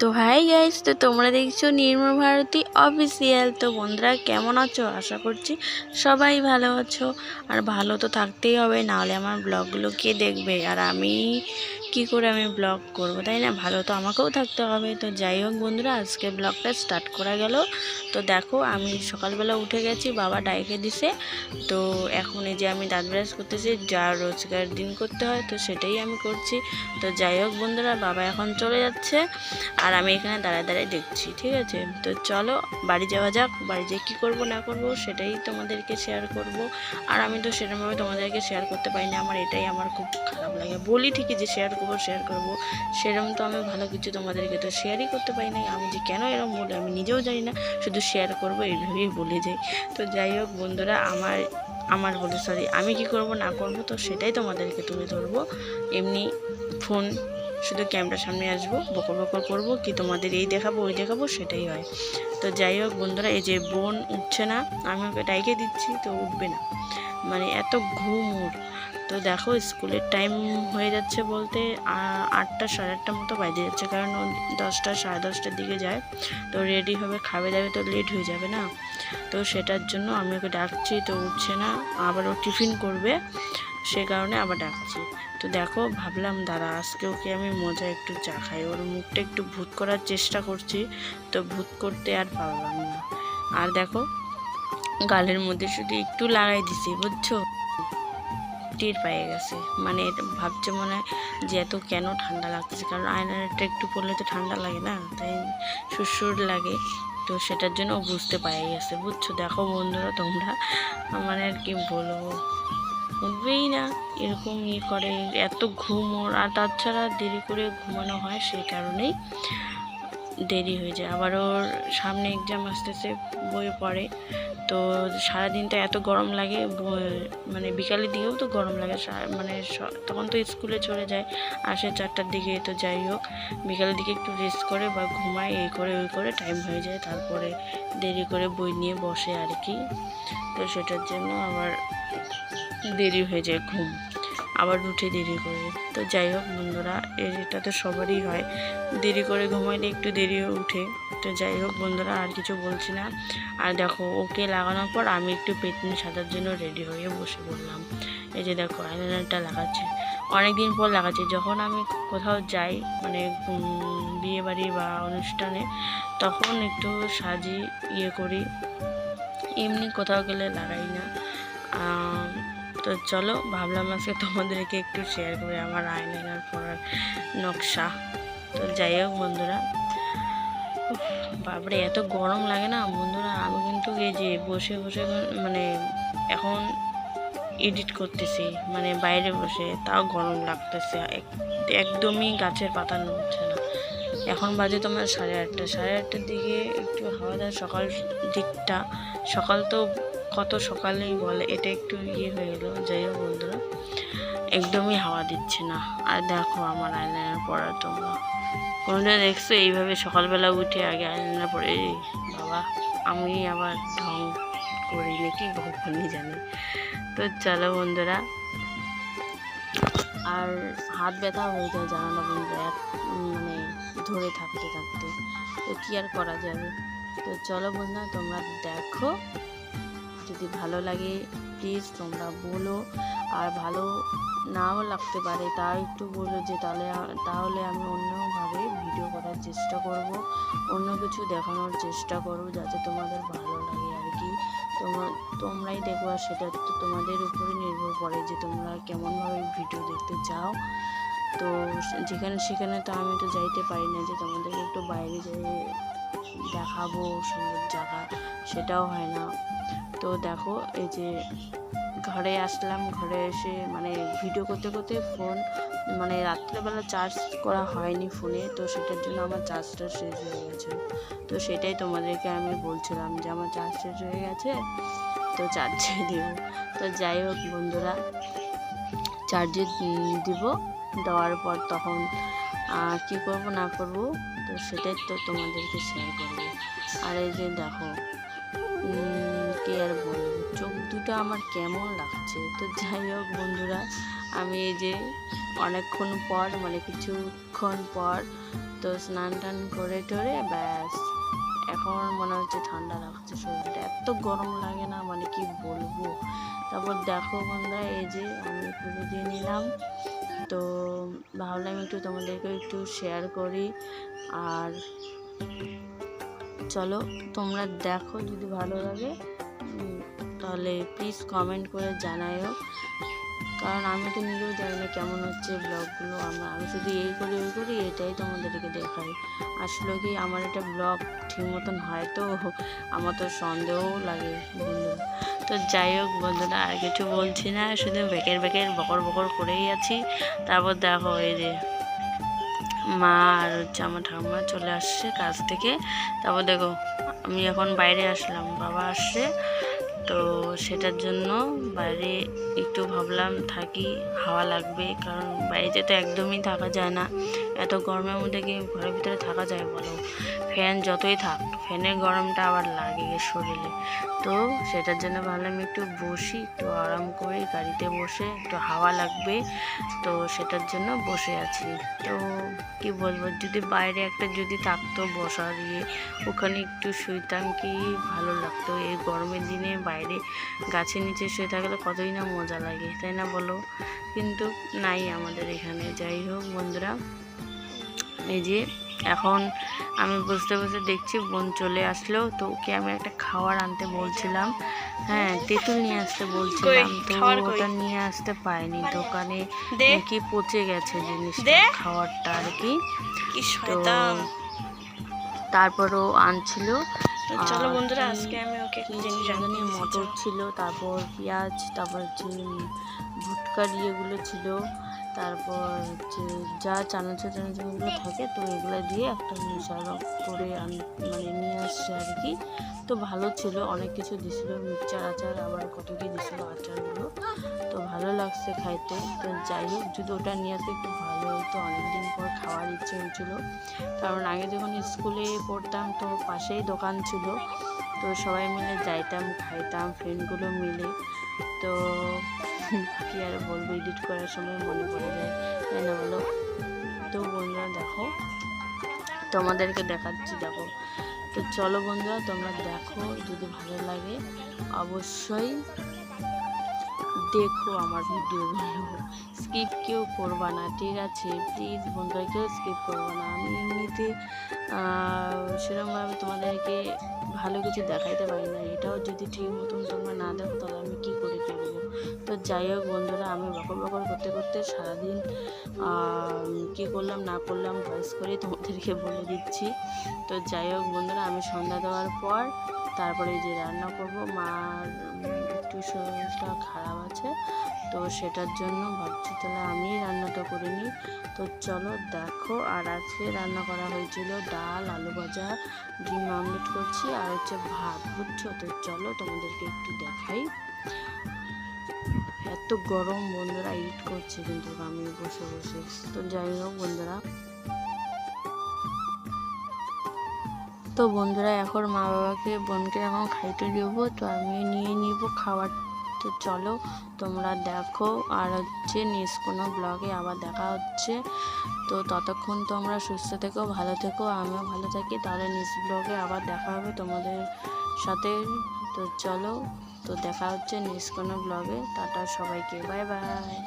তো hi guys, তো তোমরা দেখছ নির্মল ভারতী অফিসিয়াল তো বন্ধুরা, কেমন আছো? আশা করছি সবাই ভালো আছো। আর ভালো তো থাকতেই হবে, নাহলে আমার ব্লগগুলো কে দেখবে? আর আমি কি করে আমি ব্লগ করব, তাই না? ভালো তো আমাকেও থাকতে হবে। তো যাই হোক বন্ধুরা, আজকে ব্লগটা স্টার্ট করা গেল। তো দেখো, আমি সকালবেলা উঠে গেছি, বাবা ডাইকে দিছে। তো এখন এই যে আমি দাঁত ব্রাশ করতেছি, যা রোজগার দিন করতে হয়, তো সেটাই আমি করছি। তো যাই হোক বন্ধুরা, বাবা এখন চলে যাচ্ছে আর আমি এখানে দাঁড়ায় দাঁড়ায় দেখছি, ঠিক আছে? তো চলো, বাড়ি যাওয়া যাক, বাড়ি যেয়ে কী করব, না করব, সেটাই তোমাদেরকে শেয়ার করব। আর আমি তো সেরকমভাবে তোমাদেরকে শেয়ার করতে পারি না, আমার এটাই আমার খুব খারাপ লাগে। বলি ঠিকই যে শেয়ার করব শেয়ার করব। সেরকম তো আমি ভালো কিছু তোমাদেরকে তো শেয়ারই করতে পারি না আমি যে কেন এরকম বলি আমি নিজেও জানি না। শুধু শেয়ার করব, এইভাবেই বলে যাই। তো যাই হোক বন্ধুরা, আমার আমার বলে সরি আমি কি করব, না করব, তো সেটাই তোমাদেরকে তুলে ধরবো। এমনি ফোন শুধু ক্যামেরার সামনে আসব, বকর বকর করব, কি তোমাদের এই দেখাবো, ওই দেখাবো, সেটাই হয়। তো যাই হোক বন্ধুরা, এই যে বোন উঠছে না, আমি ওকে ডাইকে দিচ্ছি, তো উঠবে না। মানে এত ঘুম ওর তো দেখো, স্কুলের টাইম হয়ে যাচ্ছে বলতে আটটা সাড়ে আটটার মতো বাজে যাচ্ছে, কারণ ও দশটা সাড়ে দশটার দিকে যায়। তো রেডি হবে, খাবে দাবে তো লেট হয়ে যাবে না? তো সেটার জন্য আমি ওকে ডাকছি, তো উঠছে না, আবার ও টিফিন করবে, সে কারণে আবার ডাকছি। তো দেখো, ভাবলাম, দাঁড়া, আজকে ওকে আমি মজা একটু চা খাই। ওর মুখটা একটু ভূত করার চেষ্টা করছি, তো ভূত করতে আর পারলাম না। আর দেখো, গালের মধ্যে শুধু একটু লাগাই দিছি, বুঝছ? টের পেয়ে গেছে। মানে ভাবছে মনে হয় যে এত কেন ঠান্ডা লাগতেছে কারণ আয়নাটা একটু পড়লে তো ঠান্ডা লাগে না? তাই সুরসুর লাগে। তো সেটার জন্য বুঝতে পেরে গেছে। বুঝছ? দেখো বন্ধুরা, তোমরা। মানে আর কি বলব? উঠবেই না। এরকম ইয়ে করে, এত ঘুম ওর আর তাছাড়া দেরি করে ঘুমানো হয় সেই কারণেই। দেরি হয়ে যায়। আবার ওর সামনে এক্সাম আসতেছে, বইয়ে পড়ে। তো সারাদিনটা এত গরম লাগে মানে বিকালের দিকেও তো গরম লাগে মানে তখন তো স্কুলে চলে যায়, আসে চারটার দিকে, তো যাই হোক। বিকালের দিকে একটু রেস্ট করে বা ঘুমায়, এই করে, ওই করে টাইম হয়ে যায়। তারপরে দেরি করে বই নিয়ে বসে আর কি। তো সেটার জন্য আবার দেরি হয়ে যায় ঘুম। আবার উঠে দেরি করে। তো যাই হোক বন্ধুরা এটা তো সবারই হয়, দেরি করে ঘুমাইলে একটু দেরি উঠে। তো যাই হোক বন্ধুরা, আর কিছু বলছি না। আর দেখো, ওকে লাগানোর পর আমি একটু পেটনি সাজার জন্য রেডি হয়ে বসে পড়লাম। এই যে দেখো আইলাইনারটা লাগাচ্ছে। অনেক দিন পর লাগাচ্ছি। যখন আমি কোথাও যাই মানে বিয়ে বাড়ি বা অনুষ্ঠানে, তখন একটু সাজি ইয়ে করি। এমনি কোথাও গেলে লাগাই না। তো চলো ভাবলাম আজকে তোমাদেরকে একটু শেয়ার করি আমার আইলাইনার পরার নকশা। তো যাই হোক বন্ধুরা বাপরে, এত গরম লাগে না? বন্ধুরা, আমি কিন্তু এই যে বসে বসে মানে এখন এডিট করতেছি মানে বাইরে বসে, তাও গরম লাগতেছে। এক- একদমই গাছের পাতা নড়ছে না। এখন বাজে তোমার সাড়ে আটটা। সাড়ে আটটার দিকে একটু হাওয়া দেয়, সকাল দিকটা। সকাল তো কত সকালেই বলে, এটা একটু ইয়ে হয়ে গেলো, যাই হোক বন্ধুরা, একদমই হাওয়া দিচ্ছে না। আর দেখো আমার আইলাইনার পড়া তোমরা। কোনোদিন দেখছ এইভাবে সকালবেলা উঠে আগে আইলাইনার পরে? বাবা, আমি আবার ঢং করি নাকি? ভগবানই জানে। তো চলো বন্ধুরা, আর হাত ব্যথা হয়ে যায় জানো না বন্ধুরা মানে ধরে থাকতে থাকতে। তো কী আর করা যাবে? তো চলো বন্ধুরা, তোমরা দেখো। যদি ভালো লাগে প্লিজ তোমরা বলো। আর ভালো নাও লাগতে পারে, তাও একটু বলো যে তাহলে তাহলে আমি অন্যভাবে ভিডিও করার চেষ্টা করব। অন্য কিছু দেখানোর চেষ্টা করব যাতে তোমাদের ভালো লাগে আর কি। তোমার তোমরাই দেখবা, সেটা তো তোমাদের উপরে নির্ভর করে যে তোমরা কেমনভাবে ভিডিও দেখতে চাও। তো যেখানে, সেখানে তো আমি তো যাইতে পারি না যে তোমাদেরকে একটু বাইরে যেয়ে দেখাবো সুন্দর জায়গা, সেটাও হয় না। তো দেখো, এই যে ঘরে আসলাম, ঘরে এসে মানে ভিডিও করতে করতে ফোন মানে রাত্রেবেলা চার্জ করা হয়নি ফোনে তো সেটার জন্য আমার চার্জটা শেষ হয়ে গেছে। তো সেটাই তোমাদেরকে আমি বলছিলাম যে আমার চার্জ শেষ হয়ে গেছে, তো চার্জে দিব। তো যাই হোক বন্ধুরা চার্জে দিব, দেওয়ার পর তখন কী করব না করব, তো সেটাই তো তোমাদেরকে শেয়ার করব। আর এই যে দেখো কি আর বলব? চোখ দুটো আমার কেমন লাগছে? তো যাই হোক বন্ধুরা, আমি এই যে অনেকক্ষণ পর মানে কিছুক্ষণ পর, তো স্নান টান করে টরে ব্যাস। এখন মনে হচ্ছে ঠান্ডা লাগছে শরীরটা। এত গরম লাগে না মানে কি বলব? তারপর দেখো বন্ধুরা, এই যে আমি পুজো দিয়ে নিলাম। তো ভাবলাম একটু তোমাদেরকে একটু শেয়ার করি। আর চলো, তোমরা দেখো যদি ভালো লাগে। তাহলে প্লিজ কমেন্ট করে জানাইও কারণ আমি তো নিজেও জানি না কেমন হচ্ছে ব্লগগুলো আমরা। আমি শুধু এই করি, ওই করি, এটাই তোমাদেরকে দেখাই। আসলে কি আমার এটা ব্লগ ঠিক মতন হয় তো, আমার তো সন্দেহও লাগে বন্ধুরা তো যাই হোক বন্ধুরা, আর কিছু বলছি না, শুধু বেকের বেকের বকর বকর করেই আছি। তারপর দেখো এই যে মা আর হচ্ছে আমার ঠাকুমা চলে আসছে কাজ থেকে। তারপর দেখো, আমি এখন বাইরে আসলাম, বাবা আসছে। তো সেটার জন্য বাইরে একটু ভাবলাম থাকি, হাওয়া লাগবে, কারণ বাইরেতে তো একদমই থাকা যায় না। এত গরমের মধ্যে কি ঘরের ভিতরে থাকা যায় বলো? ফ্যান যতই থাক, ফ্যানের গরমটা আবার লাগে শরীরে। তো সেটার জন্য ভাবলাম একটু বসি, একটু আরাম করে গাড়িতে বসে একটু হাওয়া লাগবে, তো সেটার জন্য বসে আছি। তো কি বলব, যদি বাইরে একটা যদি থাকতো বসার ইয়ে ওখানে একটু শুইতাম কি ভালো লাগতো। এই গরমের দিনে বাইরে গাছের নিচে শুয়ে থাকলে কতই না মজা লাগে, তাই না বলো? কিন্তু নাই আমাদের এখানে। যাই হোক বন্ধুরা, এই যে এখন আমি বসতে বসে দেখছি বোন চলে আসলো। তো ওকে আমি একটা খাবার আনতে বলছিলাম। হ্যাঁ তেঁতুল নিয়ে আসতে বলছিলাম। তো ওটা নিয়ে আসতে পাইনি দোকানে নাকি পচে গেছে জিনিসটা খাওয়ারটা আর কি। কি তো তারপরও আনছিল। চলো বন্ধুরা আজকে আমি ওকে জিনিস জানি মটর ছিল তারপর পেঁয়াজ তারপর যে উম ভুট্টার ইয়েগুলো ছিল। তারপর হচ্ছে যা চানাচুর টানাচুরগুলো থাকে, তো এগুলো দিয়ে একটা মিশালো করে আন- মানে নিয়ে আসছে আর কি। তো ভালো ছিল, অনেক কিছু দিছিল, মিক্সচার আচার, আবার কত কি দিছিল আচারগুলো। তো ভালো লাগছে খাইতে। তো যাই হোক, যদি ওটা নিয়ে আসতে একটু ভালো হতো। অনেকদিন পর খাওয়ার ইচ্ছে হয়েছিল। কারণ আগে যখন স্কুলে পড়তাম, তো পাশেই দোকান ছিল। তো সবাই মিলে যাইতাম, খাইতাম ফ্রেন্ডগুলো মিলে। তো কি আর বলব এডিট করার সময় মনে পড়ে যায়। তাই না বলো? তো বন্ধুরা, দেখো, তোমাদেরকে দেখাচ্ছি, দেখো। তো চলো বন্ধুরা, তোমরা দেখো, যদি ভালো লাগে, অবশ্যই দেখো আমার ভিডিওগুলো। স্কিপ কেউ করবা না, ঠিক আছে? প্লিজ বন্ধুরা, কেউ স্কিপ করবা না। আমি এমনিতে সেরকমভাবে তোমাদেরকে ভালো কিছু দেখাইতে পারি না এটাও যদি ঠিক মতন তোমরা না দেখো, তাহলে আমি কী করে কী বলব? তো যাই হোক বন্ধুরা, আমি বকর বকর করতে করতে সারাদিন কি করলাম, না করলাম ভয়েস করে তোমাদেরকে বলে দিচ্ছি। তো যাই হোক বন্ধুরা, আমি সন্ধ্যা দেওয়ার পর তারপরে যে রান্না করব মার একটু শরীরটা খারাপ আছে, তো সেটার জন্য ভাবছি তাহলে আমি রান্নাটা করে নিই। তো চলো দেখো, আর আজকে রান্না করা হয়েছিল ডাল, আলু ভাজা, ডিম আমলেট করছি, আর হচ্ছে ভাত, বুঝছ? তো চলো তোমাদেরকে একটু দেখাই। এত গরম বন্ধুরা ইট করছে কিন্তু আমি বসে বসে। তো যাই হোক বন্ধুরা তো বন্ধুরা, এখন মা বাবাকে, বোনকে এখন খাইতে দেবো। তো আমি নিয়ে নিব খাবার। তো চলো, তোমরা দেখো। আর হচ্ছে নেক্সট কোনো ব্লগে আবার দেখা হচ্ছে। তো ততক্ষণ তোমরা সুস্থ থেকো, ভালো থেকো, আমিও ভালো থাকি। তাহলে নেক্সট ব্লগে আবার দেখা হবে তোমাদের সাথে। তো চলো, তো দেখা হচ্ছে নেক্সট কোনো ব্লগে টাটা সবাইকে, বাই বাই।